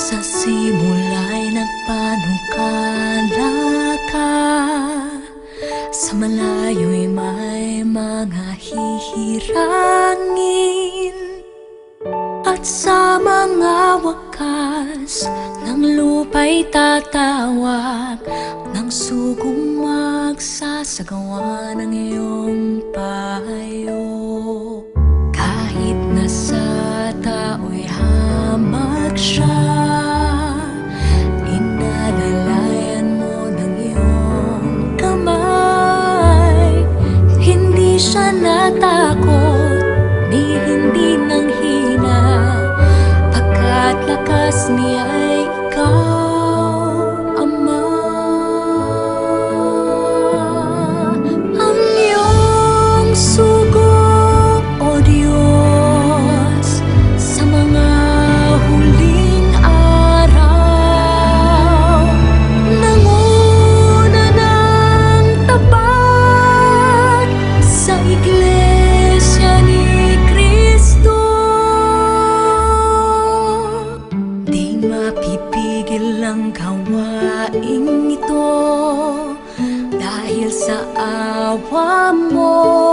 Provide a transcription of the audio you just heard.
Sa simula'y nagpanukala ka Sa malayo'y may mga hihirangin. At sa mga wakas Nang lupa'y tatawag Nang sugong magsasagawa ng iyong payo. Kahit na sa tao'y hamak siya 花默。